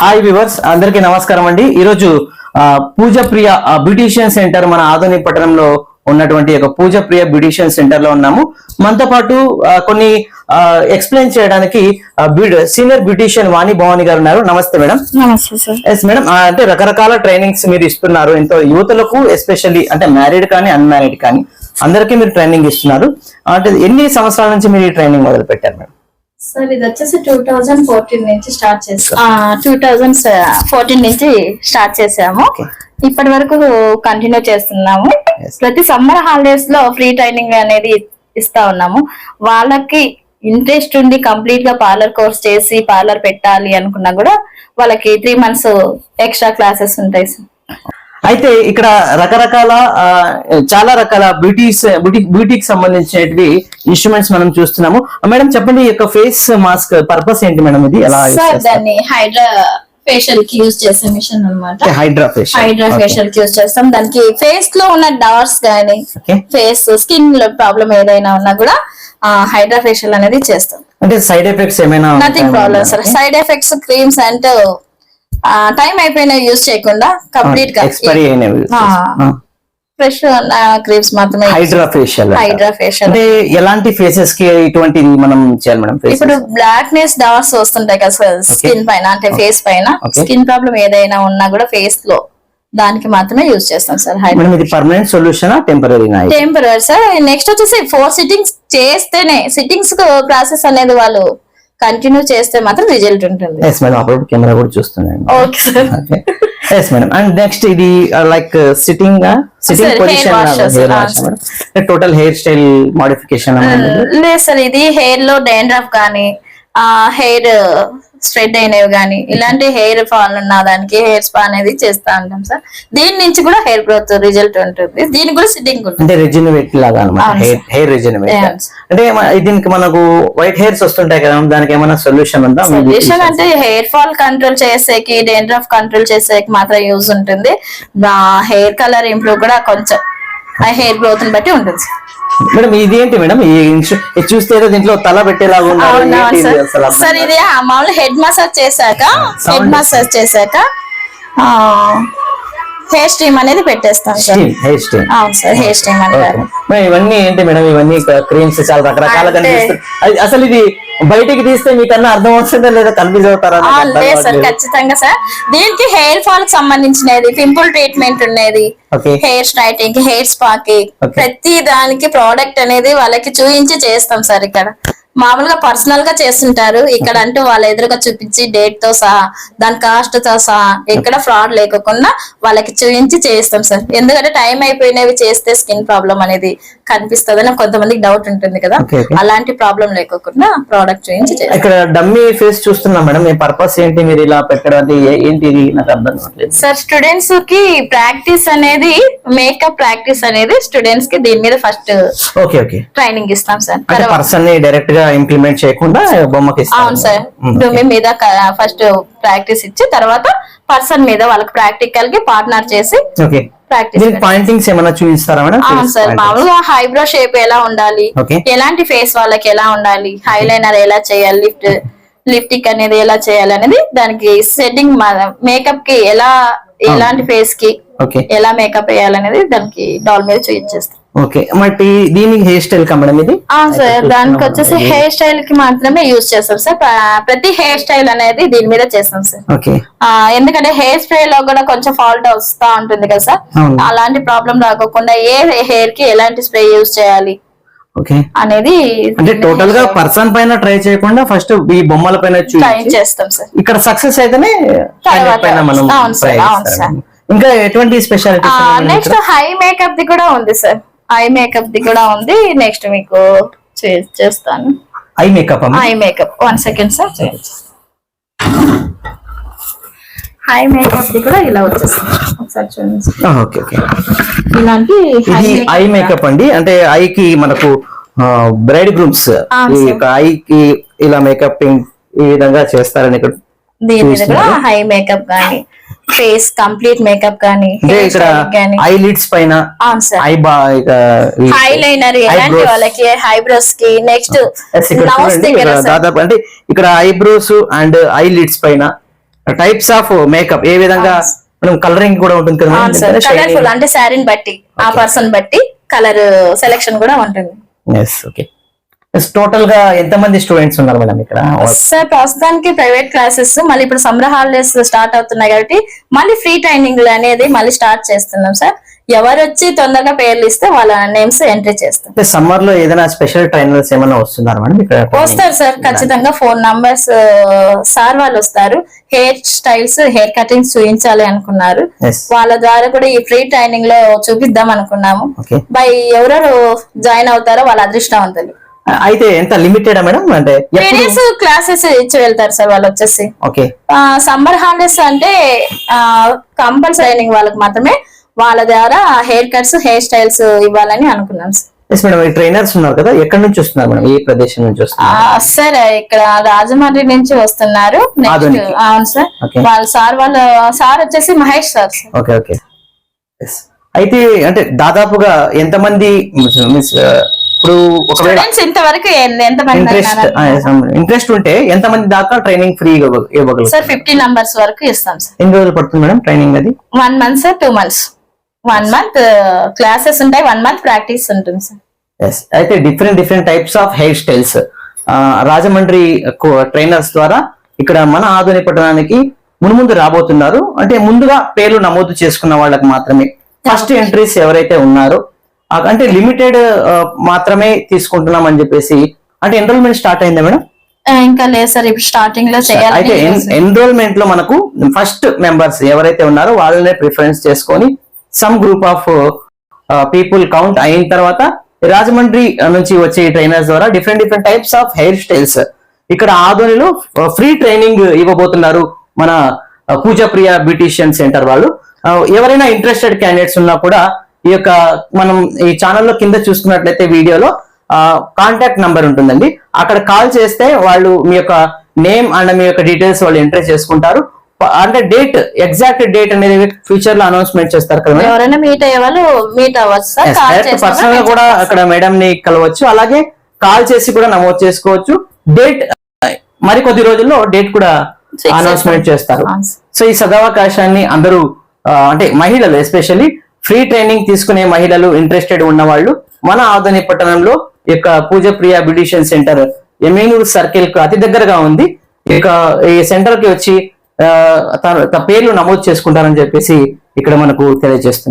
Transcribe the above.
Hi viewers అందరికీ నమస్కారం అండి. ఈరోజు పూజ ప్రియ బ్యూటీషియన్ సెంటర్ మన ఆధునిక పట్టణంలో ఉన్నటువంటి ఒక పూజ ప్రియ బ్యూటీషియన్ సెంటర్లో ఉన్నాము. మనతో పాటు కొన్ని ఎక్స్ప్లెయిన్ చేయడానికి సీనియర్ బ్యూటీషియన్ వాణి భవాని గారు ఉన్నారు. నమస్తే మేడం. ఎస్ మేడం అంటే రకరకాల ట్రైనింగ్స్ మీరు ఇస్తున్నారు. ఎంతో యువతలకు ఎస్పెషల్లీ అంటే మ్యారీడ్ కానీ అన్మ్యారీడ్ కానీ అందరికీ మీరు ట్రైనింగ్ ఇస్తున్నారు. అంటే ఎన్ని సంవత్సరాల నుంచి మీరు ఈ ట్రైనింగ్ మొదలు పెట్టారు మేడం? సార్ ఇది వచ్చేసి టూ థౌజండ్ ఫోర్టీన్ నుంచి స్టార్ట్ చేసాం టూ థౌజండ్ ఫోర్టీన్ నుంచి స్టార్ట్ చేసాము. ఇప్పటి వరకు కంటిన్యూ చేస్తున్నాము. ప్రతి సమ్మర్ హాలిడేస్లో ఫ్రీ ట్రైనింగ్ అనేది ఇస్తా ఉన్నాము. వాళ్ళకి ఇంట్రెస్ట్ ఉండి కంప్లీట్గా పార్లర్ కోర్స్ చేసి పార్లర్ పెట్టాలి అనుకున్నా కూడా వాళ్ళకి త్రీ మంత్స్ ఎక్స్ట్రా క్లాసెస్ ఉంటాయి సార్. అయితే ఇక్కడ రకరకాల చాలా రకాల బ్యూటీస్ బ్యూటీ బ్యూటీకి సంబంధించినవి ఇన్స్ట్రుమెంట్స్ మనం చూస్తున్నాము. మేడం చెప్పండి ఈ యొక్క ఫేస్ మాస్క్ పర్పస్ ఏంటి మేడం ఇది? ఎలా సార్ దాన్ని హైడ్రా ఫేషియల్కి యూజ్ చేసే మిషన్ అన్నమాట. హైడ్రా ఫేస్ హైడ్రా ఫేషియల్కి యూజ్ చేస్తాం. దానికి ఫేస్లో ఉన్న డార్క్స్ గానీ Okay. ఫేస్ స్కిన్లో ప్రాబ్లం ఏదైనా ఉన్నా కూడా హైడ్రా ఫేషియల్ అనేది చేస్తాం. అంటే సైడ్ ఎఫెక్ట్స్ ఏమైనా nothing problem sir side effects creams అంటే టైం అయిపోయినా యూజ్ చేయకుండా కంప్లీట్గా ఎక్స్పైరీ అయినవి ఫ్రెష్ క్రీమ్స్ మాత్రమే హైడ్రా ఫేషియల్ హైడ్రా ఫేషియల్ అంటే. ఎలాంటి ఫేసెస్కి ఇటువంటిది మనం చేయాలి మేడం ఇప్పుడు బ్లాక్నెస్ డాట్స్ వస్తుంటాయి కదా స్కిన్ పైన అంటే ఫేస్ పైన. స్కిన్ ప్రాబ్లం ఏదైనా ఉన్నా కూడా ఫేస్లో దానికి మాత్రమే యూజ్ చేస్తాం సార్ హైడ్రా మేడం ఇది permanent solution temporary temporary sir next వచ్చేసి ఫోర్ సిట్టింగ్స్ చేస్తేనే సిట్టింగ్స్ ప్రాసెస్ అనేది వాళ్ళు కంటిన్యూ చేస్తే మాత్రం రిజల్ట్ ఉంటుంది. ఎస్ మేడం అప్పుడు కెమెరా కూడా చూస్తున్నాను. Okay sir yes madam and next ఇది like sitting sitting position total hair style modification లేదు సార్ ఇది హెయిర్లో డాండ్రఫ్ కానీ ఆ హెయిర్ స్ట్రెడ్ అయినవి కానీ ఇలాంటి హెయిర్ ఫాల్ ఉన్న దానికి హెయిర్ స్పా అనేది చేస్తా ఉంటాం సార్. దీని నుంచి కూడా హెయిర్ గ్రోత్ రిజల్ట్ ఉంటుంది. దీనికి కూడా సిట్టింగ్ ఉంటుంది. అంటే రెజినవేట్ లాగా అనమాట హెయిర్ హెయిర్ రెజినవేట్. అంటే దీనికి మనకు వైట్ హెయిర్స్ వస్తుంటాయి కదా దానికి ఏమైనా సొల్యూషన్ ఉందా? సొల్యూషన్ అంటే హెయిర్ ఫాల్ కంట్రోల్ చేసేకి డేండ్రఫ్ కంట్రోల్ చేసేకి మాత్రం యూజ్ ఉంటుంది. హెయిర్ కలర్ ఇంప్రూవ్ కూడా కొంచెం. హెయిర్ గ్రోత్ని బట్టి ఉంటుంది మేడం ఇది ఏంటి మేడం చూస్తే ఏదో దీంట్లో తల పెట్టేలాగా ఉన్నారు ఇది సార్? ఇది ఆ మామూలు హెడ్ మసాజ్ చేశాక హెడ్ మసాజ్ చేశాక హెయిర్ స్ట్రీమ్ అనేది పెట్టేస్తాం సార్. హెయిర్ స్టీమ్ అవును సార్ హెయిర్ స్ట్రీమ్ అంటారు మేడం ఇవన్నీ ఏంటి మేడం? ఇవన్నీ క్రీమ్స్ చాలా రకరకాల అసలు ఇది బయటికి తీస్తే మీకన్నా అర్థం వస్తుందా లేదా? కన్ఫ్యూజ్ అవుతారా? లేదు సార్. ఖచ్చితంగా సార్. దీనికి హెయిర్ ఫాల్కి సంబంధించినది pimple treatment Okay. Hair straightening hair స్పాకి. ప్రతి దానికి ప్రోడక్ట్ అనేది వాళ్ళకి చూపించి చేస్తాం సార్ ఇక్కడ. మామూలుగా పర్సనల్గా చేస్తుంటారు. ఇక్కడ అంటూ వాళ్ళ ఎదురుగా చూపించి డేట్తో సహా దాని కాస్ట్తో సహా ఎక్కడ ఫ్రాడ్ లేకుండా వాళ్ళకి చూపించి చేస్తాం సార్. ఎందుకంటే టైం అయిపోయినవి చేస్తే స్కిన్ ప్రాబ్లం అనేది కనిపిస్తుందని కొంతమందికి డౌట్ ఉంటుంది కదా. అలాంటి ప్రాబ్లం లేకుండా ప్రోడక్ట్ చూపించి ఇక్కడ డమ్మీ ఫేస్ చూస్తున్నాం మేడం మీ పర్పస్ ఏంటి? మీరు ఇలా పెట్టడం ఏంటి నాకు అర్థం కావట్లేదు. సార్ స్టూడెంట్స్కి ప్రాక్టీస్ అనేది మేకప్ ప్రాక్టీస్ అనేది స్టూడెంట్స్కి దీని మీద ఫస్ట్ ఓకే ఓకే. ట్రైనింగ్ ఇస్తాం సార్. పర్సన్ని డైరెక్ట్గా ఇంప్లిమెంట్ చేయకుండా బొమ్మకి. అవును సార్. డొమి మీద ఫస్ట్ ప్రాక్టీస్ ఇచ్చి తర్వాత పర్సన్ మీద వాళ్ళకి ప్రాక్టికల్కి పార్ట్నర్ చేసి పాయింటింగ్స్ ఏమైనా చూపిస్తారా మేడం? అవును సార్. మామూలుగా హైబ్రో షేప్ ఎలా ఉండాలి. ఎలాంటి ఫేస్ వాళ్ళకి ఎలా ఉండాలి? హైలైనర్ ఎలా చేయాలి? లిఫ్ట్ లిఫ్టిక్ అనేది ఎలా చేయాలి అనేది దానికి సెట్టింగ్ మేకప్కి ఎలా ఎలాంటి ఫేస్కి ఎలా మేకప్ వేయాలనేది దానికి డాల్ మీద చూపించేస్తాం. ఓకే. మరి దీనికి హెయిర్ స్టైల్ కా మేడం ఇది? ఆ సార్ దానికి వచ్చేసి హెయిర్ స్టైల్కి మాత్రమే యూజ్ చేస్తాం సార్. ప్ర- ప్రతి హెయిర్ స్టైల్ అనేది దీని మీద చేస్తాం సార్. ఓకే. ఎందుకంటే హెయిర్ స్ప్రే లో కూడా కొంచెం ఫాల్ట్ వస్తా ఉంటుంది కదా సార్. అలాంటి ప్రాబ్లం రాకోకుండా ఏ హెయిర్కి ఎలాంటి స్ప్రే యూజ్ చేయాలి ఓకే. అనేది అంటే టోటల్గా పర్సన్ పైన ట్రై చేయకుండా ఫస్ట్ ఈ బొమ్మల పైన చేస్తాం సార్. ఇక్కడ సక్సెస్ అయితేనే తర్వాత పైన మనం. ఇంకా ఎటువంటి స్పెషాలిటీ నెక్స్ట్ హై మేకప్ ది కూడా ఉంది సార్. ఐ మేకప్ ది కూడా ఉంది. నెక్స్ట్ మీకు చేస్తాను. Eye makeup eye makeup. One second sir eye makeup the కూడా ఇలా వచ్చేస్తుంది ఒకసారి చూడండి. సార్. Okay okay. ఇలాంటి ఇది ఐ మేకప్ అండి. అంటే ఐ కి మనకు బ్రైడ్ గ్రూమ్స్ ఈ. యొక్క ఐ కి ఇలా మేకప్ ఈ విధంగా చేస్తారని ఇక్కడ దీని. హై మేకప్ గానీ ఫేస్ కంప్లీట్ మేకప్ గానీ ఐ లిడ్స్ పైన హైలైనర్ ఎలాంటి. వాళ్ళకి హైబ్రోస్కి నెక్స్ట్ నౌస్ దగ్గర దాదాపు అంటే ఇక్కడ ఐబ్రోస్ అండ్ ఐ లిడ్స్ పైన టైప్స్ ఆఫ్ మేకప్ ఏ విధంగా మనం కలరింగ్ కూడా ఉంటుంది కదా కలర్ఫుల్ అంటే శారీని బట్టి ఆ పర్సన్ బట్టి కలర్ సెలెక్షన్ కూడా ఉంటుంది. ఎస్ ఓకే టోటల్గా ఎంత మంది స్టూడెంట్స్ ఉన్నారు మేడం ఇక్కడ? సార్ ప్రస్తుతానికి ప్రైవేట్ క్లాసెస్ మళ్ళీ ఇప్పుడు సమ్మర్ హాలిడేస్ స్టార్ట్ అవుతున్నాయి కాబట్టి మళ్ళీ ఫ్రీ ట్రైనింగ్ అనేది మళ్ళీ స్టార్ట్ చేస్తున్నాం సార్ ఎవరు వచ్చి తొందరగా పేర్లు ఇస్తే వాళ్ళ నేమ్స్ ఎంట్రీ చేస్తాం. సమ్మర్లో ఏదైనా స్పెషల్ ట్రైనర్స్ ఏమైనా వస్తున్నారు మేడం ఇక్కడ? వస్తారు సార్ ఖచ్చితంగా ఫోన్ నంబర్స్ సార్ వాళ్ళు వస్తారు. హెయిర్ స్టైల్స్ హెయిర్ కటింగ్స్ చూపించాలి అనుకున్నారు. వాళ్ళ ద్వారా కూడా ఈ ఫ్రీ ట్రైనింగ్లో చూపిద్దాం అనుకున్నాము. బై ఎవరెవరు జాయిన్ అవుతారో వాళ్ళ అదృష్టవంతులు. అయితే ఎంత లిమిటెడ్ మేడం? అంటే డేస్ క్లాసెస్ ఇచ్చి వెళ్తారు సార్ వాళ్ళు వచ్చేసి. ఓకే. సమ్మర్ హాలిడేస్ అంటే కంపల్సరీ వాళ్ళకి మాత్రమే వాళ్ళ ద్వారా హెయిర్ కట్స్ హెయిర్ స్టైల్స్ ఇవ్వాలని అనుకున్నాం సార్. ఎస్ మేడం ఈ ట్రైనర్స్ ఉన్నారు కదా ఎక్కడి నుంచి వస్తున్నారు మేడం? ఏ ప్రదేశం నుంచి వస్తున్నారు? సార్ ఇక్కడ రాజమండ్రి నుంచి వస్తున్నారు. అవును సార్. వాళ్ళ సార్ వాళ్ళ సార్ వచ్చేసి మహేష్ సార్. Okay okay. అయితే అంటే దాదాపుగా ఎంతమంది మీన్స్ ఇప్పుడు ఒకవేళ ఇంతవరకు ఇంట్రెస్ట్ ఇంట్రెస్ట్ ఉంటే ఎంతమంది దాకా ట్రైనింగ్ ఫ్రీ ఇవ్వగలరు సార్ ఫిఫ్టీ నంబర్స్ వరకు ఇస్తాం సార్. ఎన్ని రోజులు పడుతుంది మేడం ట్రైనింగ్ అది? One month sir two months. One month classes ఉంటాయి వన్ మంత్ ప్రాక్టీస్ ఉంటుంది సార్. ఎస్ అయితే different different types of hair styles. Rajahmundry trainers ద్వారా ఇక్కడ మన ఆధునిక పట్టణానికి మున్ముందు రాబోతున్నారు. అంటే ముందుగా పేర్లు నమోదు చేసుకున్న వాళ్ళకి మాత్రమే. ఫస్ట్ ఎంట్రీస్ ఎవరైతే ఉన్నారో అంటే లిమిటెడ్ మాత్రమే తీసుకుంటున్నాం అని చెప్పేసి. అంటే ఎన్రోల్మెంట్ స్టార్ట్ అయిందా మేడం? ఇంకా లేదు సార్ ఇప్పుడు స్టార్టింగ్లో అయితే చేయాలి ఎన్రోల్మెంట్లో మనకు ఫస్ట్ మెంబర్స్ ఎవరైతే ఉన్నారో వాళ్ళనే ప్రిఫరెన్స్ చేసుకొని some group of people count అయిన తర్వాత రాజమండ్రి నుంచి వచ్చే ట్రైనర్స్ ద్వారా different different types of hair styles ఇక్కడ ఆదోనిలో ఫ్రీ ట్రైనింగ్ ఇవ్వబోతున్నారు మన పూజ ప్రియ బ్యూటిషియన్ సెంటర్ వాళ్ళు. ఎవరైనా ఇంట్రెస్టెడ్ క్యాండిడేట్స్ ఉన్నా కూడా ఈ యొక్క మనం ఈ ఛానల్లో కింద చూసుకున్నట్లయితే వీడియోలో కాంటాక్ట్ నంబర్ ఉంటుందండి. అక్కడ కాల్ చేస్తే వాళ్ళు మీ యొక్క నేమ్ అండ్ మీ యొక్క డీటెయిల్స్ వాళ్ళు ఎంటర్ చేసుకుంటారు. అంటే డేట్ ఎగ్జాక్ట్ డేట్ అనేది ఫ్యూచర్లో అనౌన్స్మెంట్ చేస్తారు కదా ఎవరైనా మీట్ అయ్యే వాళ్ళు మీట్ అవ్వచ్చు? డైరెక్ట్ పర్సనల్గా కూడా అక్కడ మేడం ని కలవచ్చు. అలాగే కాల్ చేసి కూడా నమోదు చేసుకోవచ్చు. డేట్ మరి కొద్ది రోజుల్లో డేట్ కూడా అనౌన్స్మెంట్ చేస్తారు. సో ఈ సదవకాశాన్ని అందరూ అంటే మహిళలు ఎస్పెషల్లీ ఫ్రీ ట్రైనింగ్ తీసుకునే మహిళలు ఇంట్రెస్టెడ్ ఉన్న వాళ్ళు మన ఆధునిక పట్టణంలో ఈ యొక్క పూజ ప్రియ బ్యూటిషియన్ సెంటర్ ఎమ్మెనూరు సర్కిల్కు అతి దగ్గరగా ఉంది. ఇక ఈ సెంటర్కి వచ్చి ఆ, తన తన పేర్లు నమోదు చేసుకుంటారని చెప్పేసి ఇక్కడ మనకు తెలియజేస్తుంది